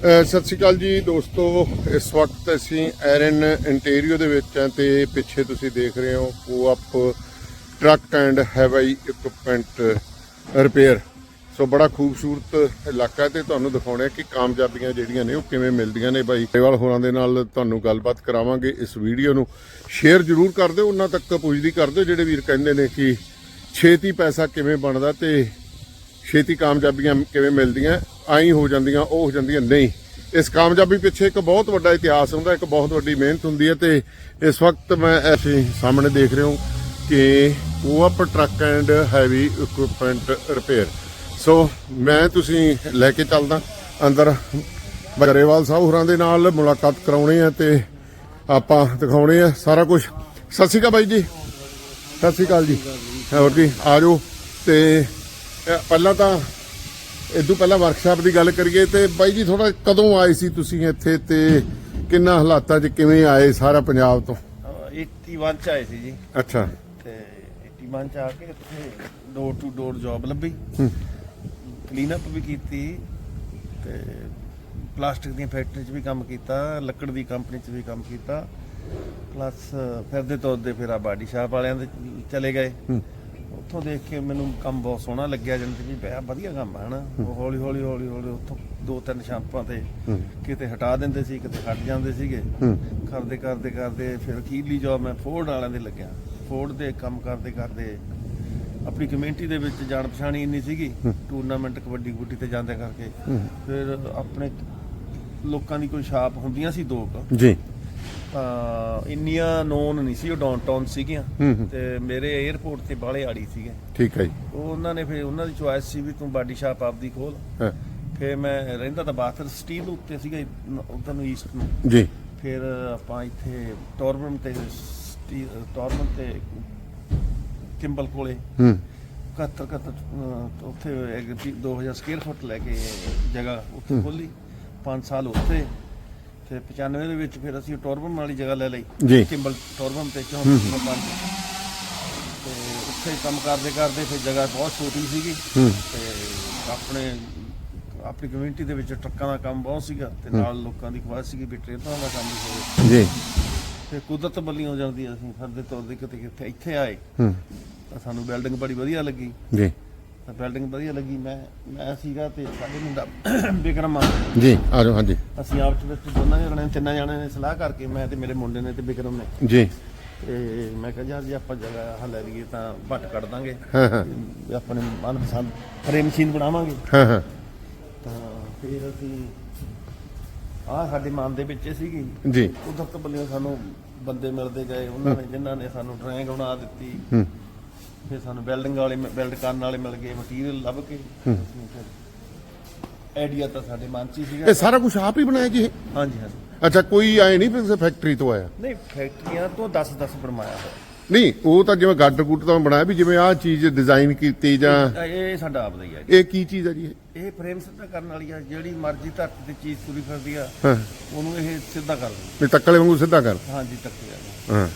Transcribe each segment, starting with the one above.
ਸਤਿ ਸ਼੍ਰੀ ਅਕਾਲ ਜੀ ਦੋਸਤੋ, ਇਸ ਵਕਤ ਅਸੀਂ ਐਰਨ ਇੰਟੀਰੀਓ ਦੇ ਵਿੱਚ ਹਾਂ ਤੇ ਪਿੱਛੇ ਤੁਸੀਂ ਦੇਖ ਰਹੇ ਹੋ Coop truck and heavy equipment repair so ਬੜਾ ਖੂਬਸੂਰਤ ਇਲਾਕਾ ਹੈ ਤੇ ਤੁਹਾਨੂੰ ਦਿਖਾਉਣਾ ਕਿ ਕਾਮਯਾਬੀਆਂ ਜਿਹੜੀਆਂ ਨੇ ਉਹ ਕਿਵੇਂ ਮਿਲਦੀਆਂ ਨੇ ਬਾਈ। ਟੇਵਾਲ ਹੋਰਾਂ ਦੇ ਨਾਲ ਤੁਹਾਨੂੰ ਗੱਲਬਾਤ ਕਰਾਵਾਂਗੇ ਇਸ ਵੀਡੀਓ ਨੂੰ। ਸ਼ੇਅਰ ਜ਼ਰੂਰ ਕਰ ਦਿਓ, ਉਹਨਾਂ ਤੱਕ ਪੁੱਜਦੀ ਕਰ ਦਿਓ, ਜਿਹੜੇ ਵੀਰ ਕਹਿੰਦੇ ਨੇ ਕਿ ਛੇਤੀ ਪੈਸਾ ਕਿਵੇਂ ਬਣਦਾ ਤੇ ਛੇਤੀ ਕਾਮਯਾਬੀਆਂ ਕਿਵੇਂ ਮਿਲਦੀਆਂ। ਆਈ ਹੋ ਜਾਂਦੀਆਂ, ਉਹ ਹੋ ਜਾਂਦੀਆਂ, ਨਹੀਂ। ਇਸ ਕਾਮਯਾਬੀ ਪਿੱਛੇ ਇੱਕ ਬਹੁਤ ਵੱਡਾ ਇਤਿਹਾਸ ਹੁੰਦਾ, ਇੱਕ ਬਹੁਤ ਵੱਡੀ ਮਿਹਨਤ ਹੁੰਦੀ ਹੈ ਤੇ ਇਸ ਵਕਤ ਮੈਂ ਅਸੀਂ ਸਾਹਮਣੇ ਦੇਖ ਰਹੇ ਹਾਂ ਕਿ Coop truck and heavy equipment repair so ਮੈਂ ਤੁਸੀਂ ਲੈ ਕੇ ਚੱਲਦਾ, ਅੰਦਰ ਬਗਰੇਵਾਲ ਸਾਹਿਬ ਹੋਰਾਂ ਦੇ ਨਾਲ ਮੁਲਾਕਾਤ ਕਰਾਉਣੀ ਹੈ ਤੇ ਆਪਾਂ ਦਿਖਾਉਣੇ ਆ ਸਾਰਾ ਕੁਝ ਸਤਿ ਸ਼੍ਰੀ ਅਕਾਲ ਬਾਈ ਜੀ। ਸਤਿ ਸ਼੍ਰੀ ਅਕਾਲ ਜੀ। ਹੋਰ ਜੀ ਆ ਜਾਓ। ਤੇ ਪਹਿਲਾਂ ਤਾਂ ਇਦੋਂ ਪਹਿਲਾਂ ਵਰਕਸ਼ਾਪ ਦੀ ਗੱਲ ਕਰੀਏ ਤੇ ਬਾਈ ਜੀ ਥੋੜਾ ਕਦੋਂ ਆਏ ਸੀ ਤੁਸੀਂ ਇੱਥੇ ਤੇ ਕਿੰਨਾ ਹਾਲਾਤਾਂ 'ਚ ਕਿਵੇਂ ਆਏ ਸਾਰਾ ਪੰਜਾਬ ਤੋਂ? 81 ਚ ਆਏ ਸੀ ਜੀ। ਅੱਛਾ। ਤੇ 81 ਚ ਆ ਕੇ ਇੱਥੇ ਡੋਰ ਟੂ ਡੋਰ ਜੌਬ ਲੱਭੀ। ਕਲੀਨ ਅਪ ਵੀ ਕੀਤੀ ਤੇ ਪਲਾਸਟਿਕ ਦੀਆਂ ਫੈਕਟਰੀ 'ਚ ਵੀ ਕੰਮ ਕੀਤਾ ਲੱਕੜ ਦੀ ਕੰਪਨੀ 'ਚ ਵੀ ਕੰਮ ਕੀਤਾ। ਪਲੱਸ ਫਿਰਦੇ ਤੁਰਦੇ ਫਿਰ ਆ ਬਾਡੀ ਸ਼ਾਪ ਵਾਲਿਆਂ ਦੇ ਚਲੇ ਗਏ। ਉੱਥੋਂ ਦੇਖ ਕੇ ਮੈਨੂੰ ਕੰਮ ਬਹੁਤ ਸੋਹਣਾ ਲੱਗਿਆ ਜਨਤ ਵੀ ਪਿਆ ਵਧੀਆ ਕੰਮ ਹੈ ਹਨਾ? ਉਹ ਹੌਲੀ ਹੌਲੀ ਹੌਲੀ ਹੌਲੀ ਉੱਥੋਂ ਦੋ ਤਿੰਨ ਸ਼ਾਪਾਂ ਤੇ ਕਿਤੇ ਹਟਾ ਦਿੰਦੇ ਸੀ ਕਿਤੇ ਹਟ ਜਾਂਦੇ ਸੀਗੇ। ਕਰਦੇ ਕਰਦੇ ਕਰਦੇ ਫਿਰ ਅਖੀਰਲੀ ਜੋਬ ਮੈਂ ਫੋਰਡ ਵਾਲਿਆਂ ਦੇ ਲੱਗਿਆ। ਫੋਰਡ ਦੇ ਕੰਮ ਕਰਦੇ ਕਰਦੇ ਆਪਣੀ ਕਮਿਊਨਿਟੀ ਦੇ ਵਿੱਚ ਜਾਣ ਪਛਾਣੀ ਇੰਨੀ ਸੀਗੀ। ਟੂਰਨਾਮੈਂਟ ਕਬੱਡੀ ਗੁੱਡੀ ਤੇ ਜਾਂਦੇ ਕਰਕੇ। ਫਿਰ ਆਪਣੇ ਲੋਕਾਂ ਦੀ ਕੋਈ ਛਾਪ ਹੁੰਦੀਆਂ ਸੀ ਦੋ ਕੁ। ਜੀ। ਤਾਂ ਇੰਨੀਆਂ ਨੋਨ ਨਹੀਂ ਸੀ ਉਹ ਡਾਊਨਟਾਊਨ ਸੀਗੀਆਂ। ਤੇ ਮੇਰੇ 에ਅਰਪੋਰਟ ਤੇ ਬਾਲੇ ਆੜੀ ਸੀਗੇ। ਠੀਕ ਹੈ ਜੀ। ਉਹ ਉਹਨਾਂ ਨੇ ਫਿਰ ਉਹਨਾਂ ਦੀ ਚੁਆਇਸ ਸੀ ਵੀ ਤੂੰ ਬਾਡੀ ਸ਼ਾਪ ਆਪਦੀ ਖੋਲ। ਹਾਂ, ਫਿਰ ਮੈਂ ਰਹਿੰਦਾ ਤਾਂ ਬਾਥਰ ਸਟੀਲ ਉੱਤੇ ਸੀਗਾ ਉਧਰ ਨੂੰ ਈਸਟ ਨੂੰ। ਜੀ। ਫਿਰ ਆਪਾਂ ਇੱਥੇ ਟੋਰਬਨ ਤੇ ਸਟੀ- ਟੋਰਬਨ ਤੇ ਕਿੰਬਲ ਕੋਲੇ। ਹੂੰ। 71 71 ਉੱਥੇ ਇੱਕ ਵੀ 2000 ਸਕੁਅਰ ਫੁੱਟ ਲੈ ਕੇ ਜਗ੍ਹਾ ਉੱਥੇ ਖੋਲੀ। 5 ਸਾਲ ਉੱਥੇ। ਤੇ 95 ਦੇ ਵਿੱਚ ਫਿਰ ਅਸੀਂ ਟੋਰਬਨ ਵਾਲੀ ਜਗ੍ਹਾ ਲੈ ਲਈ। ਕਿੰਬਲ ਟੋਰਬਨ ਤੇ 64 ਪੰਜ ਤੇ ਉੱਥੇ ਕੰਮ ਕਰਦੇ ਕਰਦੇ ਫਿਰ ਜਗ੍ਹਾ ਬਹੁਤ ਛੋਟੀ ਸੀਗੀ। ਤੇ ਆਪਣੇ ਆਪਣੀ ਕਮਿਊਨਿਟੀ ਦੇ ਵਿੱਚ ਟਰੱਕਾਂ ਦਾ ਕੰਮ ਬਹੁਤ ਸੀਗਾ ਤੇ ਨਾਲ ਲੋਕਾਂ ਦੀ ਖਵਾਇਸ਼ ਸੀਗੀ ਵੀ ਟ੍ਰੇਨਾਂ ਦਾ ਕੰਮ ਵੀ ਹੋਵੇ। ਜੀ। ਤੇ ਕੁਦਰਤ ਬੱਲੀਆਂ ਹੋ ਜਾਂਦੀ ਅਸੀਂ ਫਿਰਦੇ ਤੁਰਦੇ ਕਿਤੇ ਕਿਤੇ ਇੱਥੇ ਆਏ। ਹੂੰ। ਤਾਂ ਸਾਨੂੰ ਬਿਲਡਿੰਗ ਬੜੀ ਵਧੀਆ ਲੱਗੀ। ਜੀ। ਤਾਂ ਬਿਲਡਿੰਗ ਵਧੀਆ ਲੱਗੀ। ਮੈਂ ਮੈਂ ਸੀਗਾ ਤੇ ਸਾਡੇ ਮੁੰਡਾ ਵਿਕਰਮ ਆ। ਜੀ ਆ ਜਾਓ ਹਾਂਜੀ। ਅਸੀਂ ਆਪ ਚ ਵਿੱਚ ਦੋਨਾਂ ਜਣੇ ਤਿੰਨਾਂ ਜਣਿਆਂ ਨੇ ਸਲਾਹ ਕਰਕੇ ਮੈਂ ਤੇ ਮੇਰੇ ਮੁੰਡੇ ਨੇ ਤੇ ਵਿਕਰਮ ਨੇ। ਜੀ। ਤੇ ਮੈਂ ਕਿਹਾ ਯਾਰ ਜੇ ਆਪਾਂ ਜਗ੍ਹਾ ਆਹ ਲੈ ਲਈਏ ਤਾਂ ਭੱਟ ਕੱਢ ਦਾਂਗੇ। ਹਾਂ ਹਾਂ। ਵੀ ਆਪਣੇ ਮਨਪਸੰਦ ਫਰੇਮ ਮਸ਼ੀਨ ਬਣਾਵਾਂਗੇ। ਹਾਂ ਹਾਂ। ਤਾਂ ਫਿਰ ਅਸੀਂ ਆਹ ਸਾਡੇ ਮਨ ਦੇ ਵਿੱਚ ਹੀ ਸੀਗੀ। ਜੀ। ਕੁਦਰਤ ਵੱਲੋਂ ਸਾਨੂੰ ਬੰਦੇ ਮਿਲਦੇ ਗਏ ਉਹਨਾਂ ਨੇ ਜਿਨ੍ਹਾਂ ਨੇ ਸਾਨੂੰ ਡਰਾਇੰਗ ਬਣਾ ਦਿੱਤੀ। ਹੂੰ। ਫਿਰ ਸਾਨੂੰ ਬਿਲਡਿੰਗ ਵਾਲੇ ਬਿਲਡ ਕਰਨ ਵਾਲੇ ਮਿਲ ਗਏ ਮਟੀਰੀਅਲ ਲੱਭ ਕੇ। ਅਸੀਂ ਫਿਰ ਆਈਡੀਆ ਤਾਂ ਸਾਡੇ ਮਨ 'ਚ ਹੀ ਸੀਗਾ। ਇਹ ਸਾਰਾ ਕੁਝ ਆਪ ਹੀ ਬਣਾਇਆ ਜੀ ਇਹ? ਹਾਂਜੀ ਹਾਂਜੀ। ਅੱਛਾ ਕੋਈ ਆਏ ਨਹੀਂ ਕਿਸੇ ਫੈਕਟਰੀ ਤੋਂ ਆਇਆ? ਨਹੀਂ ਫੈਕਟਰੀਆਂ ਤੋਂ 10 10 ਬਣਵਾਇਆ ਹੋਇਆ। ਨਹੀਂ ਉਹ ਤਾਂ ਜਿਵੇਂ ਗੱਡ ਗੁੱਟ ਤਾਂ ਬਣਾਇਆ ਵੀ ਜਿਵੇਂ ਆਹ ਚੀਜ਼ ਡਿਜ਼ਾਈਨ ਕੀਤੀ ਜਾਂ ਇਹ ਸਾਡਾ ਆਪਦਾ ਹੀ ਆ ਜੀ। ਇਹ ਕੀ ਚੀਜ਼ ਹੈ ਜੀ ਇਹ? ਇਹ ਫਰੇਮ ਸਿੱਧਾ ਕਰਨ ਵਾਲੀ ਆ ਜਿਹੜੀ ਮਰਜ਼ੀ ਧਰਤੀ ਤੇ ਚੀਜ਼ ਤੁਰੀ ਫਿਰਦੀ ਆ ਹਾਂ। ਉਹਨੂੰ ਇਹ ਸਿੱਧਾ ਕਰ ਦਿੰਦੀ ਵੀ ਤੱਕਲੇ ਵਾਂਗੂ ਸਿੱਧਾ ਕਰ। ਹਾਂਜੀ ਤੱਕਿਆ ਹਾਂ।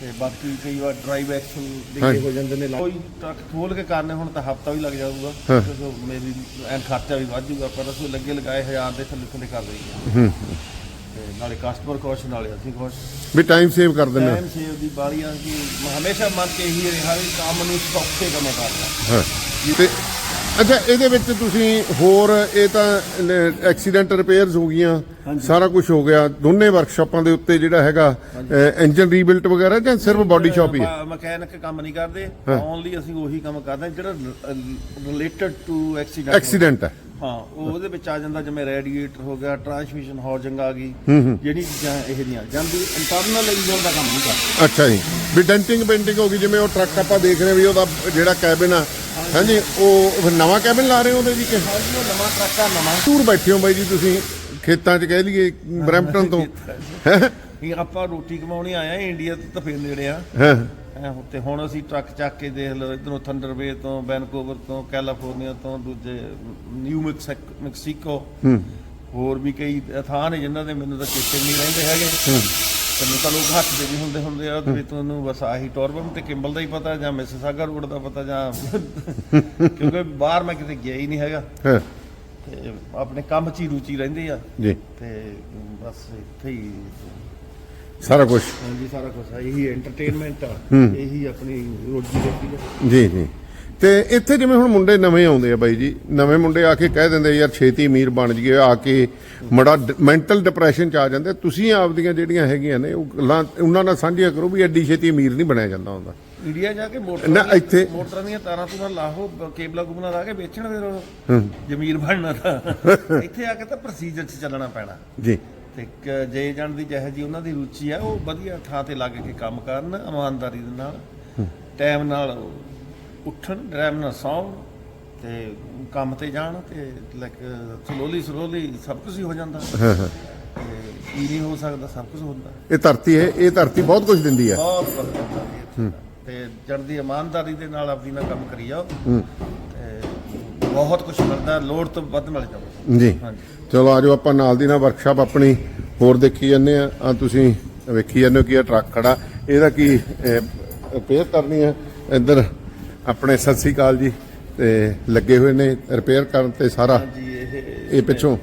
ਤੇ ਬਾਕੀ ਕਈ ਵਾਰ ਡਰਾਈਵ ਹਾਂਜੀ। ਲਿਖੇ ਹੋ ਜਾਂਦੇ ਨੇ ਕੋਈ ਟਰੱਕ ਖੋਲ ਕੇ ਕਰਨੇ ਹੁਣ ਤਾਂ ਹਫਤਾ ਵੀ ਲੱਗ ਜਾਊਗਾ। ਕਿਉਂਕਿ ਮੇਰੀ ਐਨ ਖਰਚਾ ਵੀ ਵੱਧ ਜਾਊਗਾ ਪਰ ਅਸੀਂ ਲੱਗੇ ਲਗਾਏ ਹਜ਼ਾਰ ਦੇ ਥੱਲੇ ਥੱਲੇ ਕਰ ਦਈਏ। ਹੂੰ। ਤੇ ਨਾਲੇ ਕਸਟਮਰ ਖੁਸ਼ ਨਾਲੇ ਅਸੀਂ ਖੁਸ਼। ਵੀ ਟਾਈਮ ਸੇਵ ਕਰ ਦਿੰਦੇ ਟਾਈਮ ਸੇਵ ਦੀ ਬਾਰੀ ਆ ਕਿ ਹਮੇਸ਼ਾ ਮਨ ਕੇ ਇਹੀ ਰਿਹਾ ਵੀ ਕੰਮ ਨੂੰ ਸੌਖੇ ਕਰਨਾ। ਹਾਂ। ਤੇ ਅੱਛਾ ਇਹਦੇ ਵਿੱਚ ਤੁਸੀਂ ਹੋਰ ਇਹ ਤਾਂ ਐਕਸੀਡੈਂਟ ਰਿਪੇਅਰਸ ਹੋ ਗਈਆਂ ਸਾਰਾ ਕੁਝ ਹੋ ਗਿਆ। ਦੋਨੇ ਵਰਕਸ਼ਾਪਾਂ ਦੇ ਉੱਤੇ ਜਿਹੜਾ ਹੈਗਾ ਇੰਜਨ ਰੀਬਿਲਟ ਵਗੈਰਾ ਜਾਂ ਸਿਰਫ ਬਾਡੀ ਸ਼ਾਪ ਹੀ ਹੈ? ਮਕੈਨਿਕ ਕੰਮ ਨਹੀਂ ਕਰਦੇ ਓਨਲੀ ਅਸੀਂ ਉਹੀ ਕੰਮ ਕਰਦੇ ਜਿਹੜਾ ਰਿਲੇਟਡ ਟੂ ਐਕਸੀਡੈਂਟ ਐਕਸੀਡੈਂਟ ਹੈ। ਹਾਂ। ਉਹ ਉਹਦੇ ਵਿੱਚ ਆ ਜਾਂਦਾ ਜਿਵੇਂ ਰੇਡੀਏਟਰ ਹੋ ਗਿਆ ਟਰਾਂਸਮਿਸ਼ਨ ਹੌਜਿੰਗ ਆ ਗਈ। ਜਿਹੜੀ ਚੀਜ਼ਾਂ ਇਹ ਦੀਆਂ ਜਾਂਦੀ ਇੰਟਰਨਲ ਇੰਜਨ ਦਾ ਕੰਮ ਨਹੀਂ ਕਰਦੇ। ਅੱਛਾ ਜੀ। ਵੀ ਡੈਂਟਿੰਗ ਪੇਂਟਿੰਗ ਹੋ ਗਈ ਜਿਵੇਂ ਉਹ ਟਰੱਕ ਆਪਾਂ ਦੇਖ ਰਹੇ ਵੀ ਉਹਦਾ ਜਿਹੜਾ ਕੈਬਿਨ ਆ ਹਾਂਜੀ ਉਹ ਨਵਾਂ ਕੈਬਿਨ ਲਾ ਰਹੇ ਹੋ ਉਹਦੇ ਜੀ ਕਿ? ਹਾਂਜੀ ਉਹ ਨਵਾਂ ਟਰੱਕ ਆ ਨਵਾਂ। ਦੂਰ ਬੈਠੇ ਹੋ ਬਾਈ ਜੀ ਤੁਸੀਂ ਖੇਤਾਂ 'ਚ ਕਹਿ ਲਈਏ ਬਰੈਂਪਟਨ ਤੋਂ। ਹੈਂ? ਇਹ ਆਪਾਂ ਰੋਟੀ ਕਮਾਉਣੀ ਆਏ ਆ ਇੰਡੀਆ ਤੋਂ ਤਾਂ ਫੇਰ ਨੇੜੇ ਆ। ਹਾਂ? ਹੈਂ, ਤੇ ਹੁਣ ਅਸੀਂ ਟਰੱਕ ਚੱਕ ਕੇ ਦੇਖ ਲਓ ਇਧਰੋਂ ਥੰਡਰਵੇ ਤੋਂ ਵੈਨਕੂਵਰ ਤੋਂ ਕੈਲੀਫੋਰਨੀਆ ਤੋਂ ਦੂਜੇ ਨਿਊ ਮੈਕਸਿਕ- ਮੈਕਸੀਕੋ ਹੋਰ ਵੀ ਕਈ ਥਾਂ ਨੇ ਜਿਨ੍ਹਾਂ ਦੇ ਮੈਨੂੰ ਤਾਂ ਚੇਤੇ ਨਹੀਂ ਰਹਿੰਦੇ ਹੈਗੇ। ਤੈਨੂੰ ਤਾਂ ਲੋਕ ਹੱਥ ਦੇ ਵੀ ਹੁੰਦੇ ਹੁੰਦੇ ਆ ਵੀ ਤੁਹਾਨੂੰ ਬਸ ਆਹੀ ਟੋਰਬਨ ਤੇ ਕਿੰਬਲ ਦਾ ਹੀ ਪਤਾ ਜਾਂ ਮਿਸਿਸਾਗਾ ਰੋਡ ਦਾ ਪਤਾ ਜਾਂ ਕਿਉਂਕਿ ਬਾਹਰ ਮੈਂ ਕਿਤੇ ਗਿਆ ਹੀ ਨਹੀਂ ਹੈਗਾ। ਤੇ ਆਪਣੇ ਕੰਮ 'ਚ ਹੀ ਰੁਚੀ ਰਹਿੰਦੀ ਆ। ਜੀ। ਤੇ ਬਸ ਇੱਥੇ ਹੀ ਸਾਰਾ ਕੁਝ ਹਾਂਜੀ ਸਾਰਾ ਕੁਝ ਇਹੀ ਐਂਟਰਟੇਨਮੈਂਟ ਆ। ਇਹੀ ਆਪਣੀ ਰੋਜੀ ਰੋਟੀ ਆ। ਜੀ ਜੀ। ਤੇ ਇੱਥੇ ਜਿਵੇਂ ਹੁਣ ਮੁੰਡੇ ਨਵੇਂ ਆਉਂਦੇ ਆ ਬਾਈ ਜੀ ਨਵੇਂ ਮੁੰਡੇ ਆ ਕੇ ਕਹਿ ਦਿੰਦੇ ਯਾਰ ਛੇਤੀ ਅਮੀਰ ਬਣ ਜੀਏ ਆ ਕੇ ਮੜਾ ਮੈਂਟਲ ਡਿਪਰੈਸ਼ਨ ਚ ਆ ਜਾਂਦੇ ਤੁਸੀਂ ਆਪਦੀਆਂ ਜਿਹੜੀਆਂ ਹੈਗੀਆਂ ਨੇ ਉਹ ਗੱਲਾਂ ਉਹਨਾਂ ਨਾਲ ਸਾਂਝੀਆਂ ਕਰੋ ਵੀ ਐਡੀ ਛੇਤੀ ਅਮੀਰ ਨਹੀਂ ਬਣਿਆ ਜਾਂਦਾ ਹੁੰਦਾ। ਇੰਡੀਆ ਜਾ ਕੇ ਮੋਟਰ ਨਾ, ਇੱਥੇ- ਮੋਟਰਾਂ ਦੀਆਂ ਤਾਰਾਂ ਤੂੰ ਲਾਹੋ ਕੇਬਲਾਂ ਕੁਬਲਾਂ ਲਾ ਕੇ ਵੇਚਣ ਫਿਰ ਜ਼ਮੀਰ ਬਣਨਾ ਤਾਂ। ਇੱਥੇ ਆ ਕੇ ਤਾਂ ਪ੍ਰੋਸੀਜਰ 'ਚ ਚੱਲਣਾ ਪੈਣਾ। ਜੀ। ਤੇ ਜੇ ਜਾਣ ਦੀ ਜਿਹੋ ਜੀ ਉਹਨਾਂ ਦੀ ਰੁਚੀ ਆ ਉਹ ਵਧੀਆ ਥਾਂ ਤੇ ਲੱਗ ਕੇ ਕੰਮ ਕਰਨ ਇਮਾਨਦਾਰੀ ਦੇ ਨਾਲ ਟਾਈਮ ਨਾਲ ਉੱਠਣ ਟਾਈਮ ਨਾਲ ਸੌਣ ਤੇ ਕੰਮ ਤੇ ਜਾਣ ਤੇ ਲਾਈਕ ਸਲੋਲੀ ਸਲੋਲੀ ਸਭ ਕੁਝ ਹੀ ਹੋ ਜਾਂਦਾ। ਹਾਂ ਹਾਂ। ਤੇ ਕੀ ਨਹੀਂ ਹੋ ਸਕਦਾ ਸਭ ਕੁਝ ਹੁੰਦਾ। ਇਹ ਧਰਤੀ ਹੈ ਇਹ ਧਰਤੀ ਬਹੁਤ ਕੁਝ ਦਿੰਦੀ ਹੈ। ਬਹੁਤ ਫ਼ਰਕ ਹੁੰਦਾ ਜੀ ਇੱਥੇ ਦਾ। ਤੇ ਜੜ ਦੀ ਇਮਾਨਦਾਰੀ ਦੇ ਨਾਲ ਆਪਣੀ ਨਾਲ ਕੰਮ ਕਰੀ ਜਾਓ। ਤੇ ਬਹੁਤ ਕੁਝ ਮਿਲਦਾ ਲੋੜ ਤੋਂ ਵੱਧ ਮਿਲ ਜਾਂਦਾ ਜੀ। ਹਾਂਜੀ। ਚਲੋ ਆਜੋ ਆਪਾਂ ਨਾਲ ਦੀ ਨਾਲ ਵਰਕਸ਼ਾਪ ਆਪਣੀ ਹੋਰ ਦੇਖੀ ਜਾਂਦੇ ਆ ਆ ਤੁਸੀਂ ਵੇਖੀ ਜਾਂਦੇ ਹੋ ਕਿ ਇਹ ਟਰੱਕ ਖੜਾ। ਇਹਦਾ ਕੀ ਰਿਪੇਅਰ ਕਰਨੀ ਹੈ। ਇੱਧਰ ਆਪਣੇ ਸਤਿ ਸ੍ਰੀ ਅਕਾਲ ਜੀ ਤੇ ਲੱਗੇ ਹੋਏ ਨੇ ਰਿਪੇਅਰ ਕਰਨ ਤੇ ਸਾਰਾ। ਹਾਂਜੀ ਇਹ ਇਹ ਪਿੱਛੋਂ।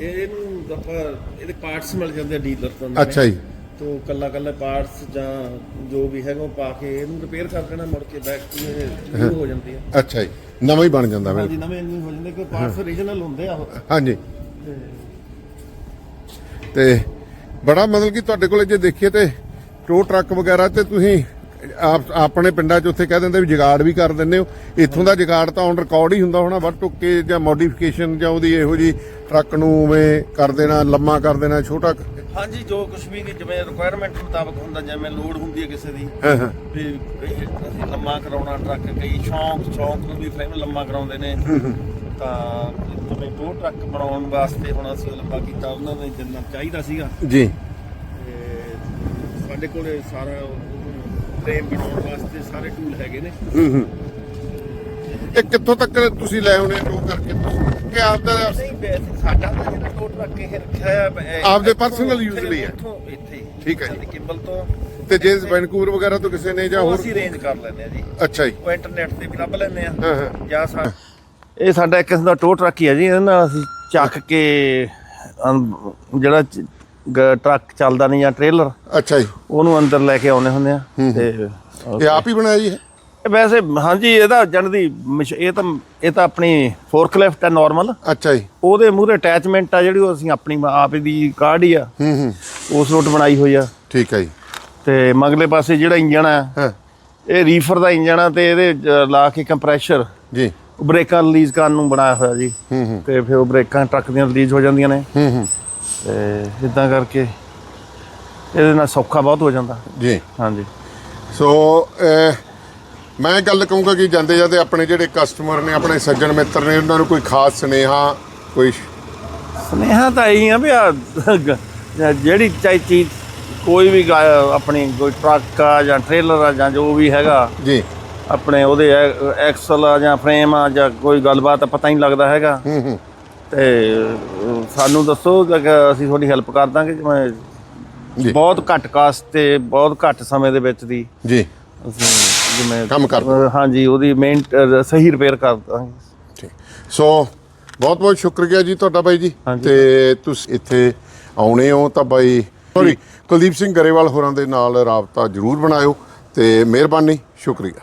ਇਹਨੂੰ ਆਪਾਂ ਇਹਦੇ ਪਾਰਟਸ ਮਿਲ ਜਾਂਦੇ ਆ ਡੀਲਰ ਤੋਂ ਅੱਛਾ ਜੀ। ਤੋਂ ਕੱਲਾ ਕੱਲਾ ਪਾਰਟਸ ਜਾਂ ਜੋ ਵੀ ਹੈਗਾ ਉਹ ਪਾ ਕੇ ਇਹਨੂੰ ਰਿਪੇਅਰ ਕਰ ਦੇਣਾ ਮੁੜ ਕੇ ਬੈਕ ਟੂ ਇਹ ਹੋ ਜਾਂਦੀ ਆ। ਅੱਛਾ ਜੀ। ਨਵਾਂ ਹੀ ਬਣ ਜਾਂਦਾ ਫਿਰ। ਹਾਂਜੀ ਨਵੇਂ ਨਹੀਂ ਹੋ ਜਾਂਦੇ ਕਿ ਪਾਰਟਸ ਓਰੀਜਨਲ ਹੁੰਦੇ ਆ ਹਾਂਜੀ। ਤੇ ਬੜਾ ਮਤਲਬ ਕਿ ਤੁਹਾਡੇ ਕੋਲੇ ਜੇ ਦੇਖੀਏ ਤੇ ਟੋ ਟਰੱਕ ਵਗੈਰਾ ਤੇ ਤੁਸੀਂ ਆਪ ਆਪਣੇ ਪਿੰਡਾਂ 'ਚ ਉੱਥੇ ਕਹਿ ਦਿੰਦੇ ਵੀ ਜਗਾੜ ਵੀ ਕਰ ਦਿੰਦੇ ਹੋ। ਇੱਥੋਂ ਦਾ ਜਗਾੜ ਤਾਂ ਔਨ ਰਿਕਾਰਡ ਹੀ ਹੁੰਦਾ ਹੋਣਾ ਵੱਟ ਟੁੱਕ ਜਾਂ ਮੋਡੀਫਿਕੇਸ਼ਨ ਜਾਂ ਉਹਦੀ ਇਹੋ ਜੀ ਟਰੱਕ ਨੂੰ ਉਵੇਂ ਕਰ ਦੇਣਾ ਲੰਮਾ ਕਰ ਦੇਣਾ ਛੋਟਾ ਹਾਂਜੀ ਜੋ ਕੁਝ ਵੀ ਜਿਵੇਂ ਰਿਕੁਆਇਰਮੈਂਟ ਮੁਤਾਬਕ ਹੁੰਦਾ ਜਿਵੇਂ ਲੋਡ ਹੁੰਦੀ ਹੈ ਕਿਸੇ ਦੀ। ਹਾਂ ਹਾਂ। ਵੀ ਇਹ ਅਸੀਂ ਲੰਮਾ ਕਰਾਉਣਾ ਟਰੱਕ ਕਈ ਸ਼ੌਂਕ ਸ਼ੌਂਕ ਨੂੰ ਵੀ ਫਰੇਮ ਲੰਮਾ ਕਰਾਉਂਦੇ ਨੇ। ਤਾਂ ਜਿਵੇਂ ਦੋ ਟਰੱਕ ਬਣਾਉਣ ਵਾਸਤੇ ਹੁਣ ਅਸੀਂ ਲੰਬਾ ਕੀਤਾ ਉਹਨਾਂ ਨੇ ਜਿੰਨਾ ਚਾਹੀਦਾ ਸੀਗਾ। ਜੀ। ਤੇ ਸਾਡੇ ਕੋਲੇ ਸਾਰਾ ਫਰੇਮ ਬਣਾਉਣ ਵਾਸਤੇ ਸਾਰੇ ਟੂਲ ਹੈਗੇ ਨੇ ਹੂੰ ਹੂੰ ਇਹ ਕਿੱਥੋਂ ਤੱਕ ਤੁਸੀਂ ਲੈ ਆਉਣੇ ਟੋ ਕਰਕੇ ਤੁਸੀਂ ਕਿ ਆਪਦਾ ਨਹੀਂ ਵੈਸੇ ਸਾਡਾ ਤਾਂ ਜਿਹੜਾ ਟੋ ਟਰੱਕ ਇਹ ਰੱਖਿਆ ਹੈ ਆਪਦੇ personal use ਲਈ ਹੈ। ਇੱਥੋਂ ਇੱਥੇ ਹੀ। ਠੀਕ ਹੈ ਜੀ। ਕਿੰਬਲ ਤੋਂ ਤੇ ਜੇ ਵੈਨਕੂਵਰ ਵਗੈਰਾ ਤੋਂ ਕਿਸੇ ਨੇ ਜਾਂ ਹੋਰ ਅਸੀਂ ਰੇਂਜ ਕਰ ਲੈਂਦੇ ਆ ਜੀ ਅੱਛਾ ਜੀ ਉਹ ਇੰਟਰਨੈਟ ਤੇ ਵੀ ਲੱਭ ਲੈਂਦੇ ਆ ਹਾਂ, ਹਾਂ। ਜਾਂ ਸਾ ਇਹ ਸਾਡਾ ਇੱਕ ਕਿਸਮ ਦਾ ਟੋ ਟਰੱਕ ਹੀ ਹੈ ਜੀ ਇਹਦੇ ਨਾਲ ਅਸੀਂ ਚੱਕ ਕੇ ਜਿਹੜਾ ਗ- ਟਰੱਕ ਚੱਲਦਾ ਨਹੀਂ ਜਾਂ ਟ੍ਰੇਲਰ। ਅੱਛਾ ਜੀ। ਉਹਨੂੰ ਅੰਦਰ ਲੈ ਕੇ ਆਉਨੇ ਹੁੰਦੇ ਆ ਤੇ ਇਹ ਆਪ ਹੀ ਬਣਾਇਆ ਜੀ ਇਹ? ਇਹ ਵੈਸੇ ਹਾਂਜੀ ਇਹਦਾ ਜਣ ਦੀ ਮਸ਼- ਇਹ ਤਾਂ ਇਹ ਤਾਂ ਆਪਣੀ ਫੋਰਕਲਿਫਟ ਹੈ ਨਾਰਮਲ ਅੱਛਾ ਜੀ। ਉਹਦੇ ਮੂਹਰੇ ਅਟੈਚਮੈਂਟ ਆ ਜਿਹੜੀ ਉਹ ਅਸੀਂ ਆਪਣੀ ਆਪ ਦੀ ਕਾਢ ਹੀ ਆ। ਹੂੰ ਹੂੰ। ਉਸ ਰੋਟ ਬਣਾਈ ਹੋਈ ਆ। ਠੀਕ ਹੈ ਜੀ। ਤੇ ਮਗਲੇ ਪਾਸੇ ਜਿਹੜਾ ਇੰਜਣ ਆ ਹਾਂ। ਇਹ ਰੀਫਰ ਦਾ ਇੰਜਣ ਆ ਤੇ ਇਹਦੇ ਜ- ਲਾ ਕੇ ਕੰਪਰੈਸ਼ਰ ਜੀ। ਬ੍ਰੇਕਾਂ ਰਿਲੀਜ਼ ਕਰਨ ਨੂੰ ਬਣਾਇਆ ਹੋਇਆ ਜੀ। ਹੂੰ ਹੂੰ। ਤੇ ਫਿਰ ਉਹ ਬ੍ਰੇਕਾਂ ਟਰੱਕ ਦੀਆਂ ਰਿਲੀਜ਼ ਹੋ ਜਾਂਦੀਆਂ ਨੇ। ਹੂੰ ਹੂੰ। ਤੇ ਇਦਾਂ ਕਰਕੇ ਇਹਦੇ ਨਾਲ ਸੌਖਾ ਬਹੁਤ ਹੋ ਜਾਂਦਾ। ਜੀ। ਹਾਂਜੀ। ਸੋ ਮੈਂ ਗੱਲ ਕਹੂੰਗਾ ਕਿ ਜਾਂਦੇ ਜਾਂਦੇ ਆਪਣੇ ਜਿਹੜੇ ਕਸਟਮਰ ਨੇ ਆਪਣੇ ਸੱਜਣ ਮਿੱਤਰ ਨੇ ਉਹਨਾਂ ਨੂੰ ਕੋਈ ਖਾਸ ਸੁਨੇਹਾ ਕੋਈ ਸੁਨੇਹਾ ਤਾਂ ਇਹੀ ਆ ਵੀ ਆ ਜਿਹੜੀ ਚਾਹੀ ਚੀਜ਼ ਕੋਈ ਵੀ ਆਪਣੀ ਕੋਈ ਟਰੱਕ ਆ ਜਾਂ ਟ੍ਰੇਲਰ ਆ ਜਾਂ ਜੋ ਵੀ ਹੈਗਾ ਜੀ। ਆਪਣੇ ਉਹਦੇ ਐਕਸਲ ਆ ਜਾਂ ਫਰੇਮ ਆ ਜਾਂ ਕੋਈ ਗੱਲਬਾਤ ਪਤਾ ਹੀ ਨਹੀਂ ਲੱਗਦਾ ਹੈਗਾ। ਹੂੰ ਹੂੰ। ਤੇ ਸਾਨੂੰ ਦੱਸੋ ਕਿ ਅਸੀਂ ਤੁਹਾਡੀ ਹੈਲਪ ਕਰ ਦਾਂਗੇ ਜਿਵੇਂ। ਬਹੁਤ ਘੱਟ ਕਾਸਟ ਤੇ ਬਹੁਤ ਘੱਟ ਸਮੇਂ ਦੇ ਵਿੱਚ ਦੀ ਜੀ। ਅਸੀਂ ਜਿਵੇਂ ਕੰਮ ਕਰ ਹਾਂਜੀ ਉਹਦੀ ਮੇਨ ਸਹੀ ਰਿਪੇਅਰ ਕਰ ਦਾਂਗੇ। ਠੀਕ। ਸੋ ਬਹੁਤ ਬਹੁਤ ਸ਼ੁਕਰੀਆ ਜੀ ਤੁਹਾਡਾ ਬਾਈ ਜੀ। ਤੇ ਤੁਸੀਂ ਇੱਥੇ ਆਉਣੇ ਹੋ ਤਾਂ ਬਾਈ ਸੌਰੀ ਕੁਲਦੀਪ ਸਿੰਘ ਗਰੇਵਾਲ ਹੋਰਾਂ ਦੇ ਨਾਲ ਰਾਬਤਾ ਜ਼ਰੂਰ ਬਣਾਇਓ ਤੇ ਮਿਹਰਬਾਨੀ ਸ਼ੁਕਰੀਆ।